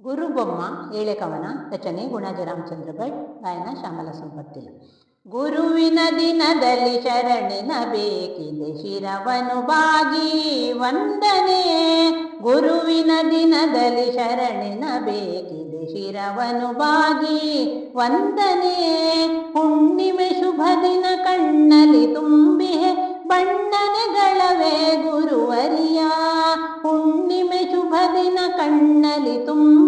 ಗುರುಬೊಮ್ಮ ಏಳೆಕವನ ರಚನೆ, ಗುಣಾಜ ರಾಮಚಂದ್ರ ಭಟ್ ಗಾಯನ, ಶ್ಯಾಮಲ ಸಂಪತ್ತಿಲ. ಗುರುವಿನ ದಿನದಲ್ಲಿ ಶರಣಿನ ಬೇಕಿದೆ ಶಿರವನು ಬಾಗಿ ವಂದನೆ. ಗುರುವಿನ ದಿನದಲ್ಲಿ ಶರಣಿನ ಬೇಕಿದೆ ಶಿರವನು ಬಾಗಿ ವಂದನೆ. ಹುಣ್ಣಿಮೆ ಶುಭ ದಿನ ಕಣ್ಣಲ್ಲಿ ತುಂಬಿಹೆ, ಬಣ್ಣನೆಗಳವೇ ಗುರುವರಿಯ. ಹುಣ್ಣಿಮೆ ಶುಭ ದಿನ ಕಣ್ಣಲ್ಲಿ ತುಂಬಿಹೆ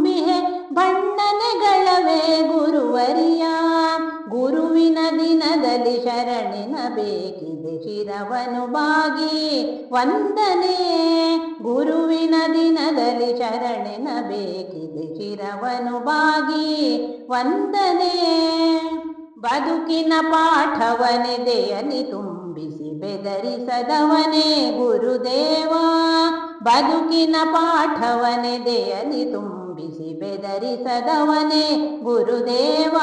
ಬಣ್ಣನೆಗಳವೇ ಗುರುವರಿಯ. ಗುರುವಿನ ದಿನದಲ್ಲಿ ಶರಣಿನ ಬೇಕಿದೆ ಶಿರವನು ಬಾಗಿ. ವಂದನೆ, ಗುರುವಿನ ದಿನದಲ್ಲಿ ಶರಣಿನ ಬೇಕಿದೆ ಶಿರವನು ಬಾಗಿ. ವಂದನೆ, ಬದುಕಿನ ಪಾಠವನಿದೆಯಲ್ಲಿ ತುಂಬಿಸಿ ಬೆದರಿಸದವನೇ ಗುರುದೇವ. ಬದುಕಿನ ಪಾಠವನೆದೆಯಲ್ಲಿ ತುಂಬಿಸಿ ಬೆದರಿಸದವನೇ ಗುರುದೇವ.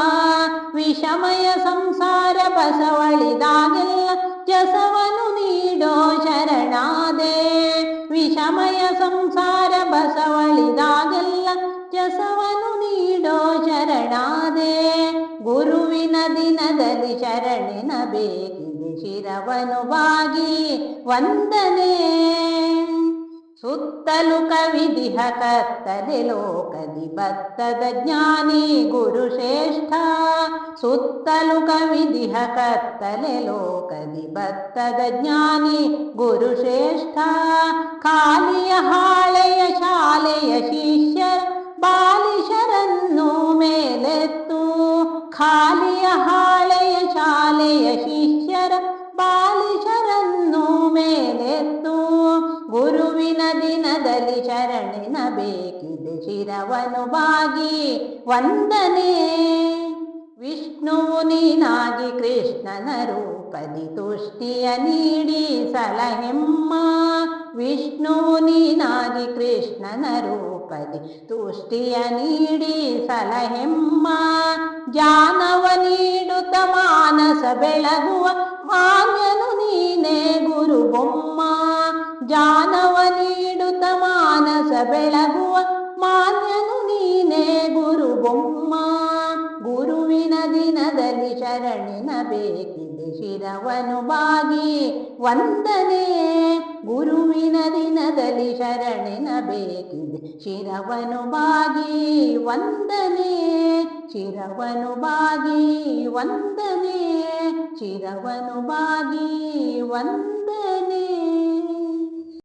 ವಿಷಮಯ ಸಂಸಾರ ಬಸವಳಿದಾಗೆಲ್ಲ ಜಸವನು ನೀಡೋ ಶರಣಾದೆ. ವಿಷಮಯ ಸಂಸಾರ ಬಸವಳಿದಾಗೆಲ್ಲ ಜಸವನು ನೀಡೋ ಶರಣಾದೆ. ಗುರುವಿನ ದಿನದಲ್ಲಿ ಶರಣಿನ ಬೇಕಿದೆ ಶಿರವನು ಬಾಗಿ ವಂದನೆ. ಸುತ್ತಲು ಕವಿದಿಹ ಕತ್ತಲೆ ಲೋಕದಿ ಬತ್ತದ ಜ್ಞಾನಿ ಗುರು ಶ್ರೇಷ್ಠ ಸುತ್ತಲು ಕವಿದಿಹ ಕತ್ತಲೆ ಲೋಕದಿ ಬತ್ತದ ಜ್ಞಾನಿ ಗುರು ಶ್ರೇಷ್ಠ ಖಾಲಿಯ ಹಾಳೆಯ ಶಾಲೆಯ ಶಿಷ್ಯರ ಬಾಲಿಶರನ್ನು ಮೇಲೆತ್ತು ಖಾಲಿಯ ದಿನದಲ್ಲಿ ಶರಣಿನ ಬೇಕಿದೆ ಶಿರವನು ಬಾಗಿ. ವಂದನೆ. ವಿಷ್ಣುವು ನೀನಾಗಿ ಕೃಷ್ಣನ ರೂಪದಿ ತುಷ್ಟಿಯ ನೀಡಿ ಸಲಹೆಮ್ಮ. ವಿಷ್ಣುವು ನೀನಾಗಿ ಕೃಷ್ಣನ ರೂಪದಿ ತುಷ್ಟಿಯ ನೀಡಿ ಸಲಹೆಮ್ಮ. ಜಾನವ ನೀಡುತ್ತ ಮಾನಸ ಬೆಳಗುವ ಮಾನ್ಯನು ಬೆಳಗುವ ಮಾನ್ಯನು ನೀನೇ ಗುರು ಬೊಮ್ಮ. ಗುರುವಿನ ದಿನದಲ್ಲಿ ಶರಣಿನ ಬೇಕಿದೆ ಶಿರವನು ಬಾಗಿ. ವಂದನೆ, ಗುರುವಿನ ದಿನದಲ್ಲಿ ಶರಣಿನ ಬೇಕಿದೆ ಶಿರವನು ಬಾಗಿ. ವಂದನೆ, ಶಿರವನು ಬಾಗಿ. ವಂದನೆ, ಶಿರವನು ಬಾಗಿ. ವಂದನೆ.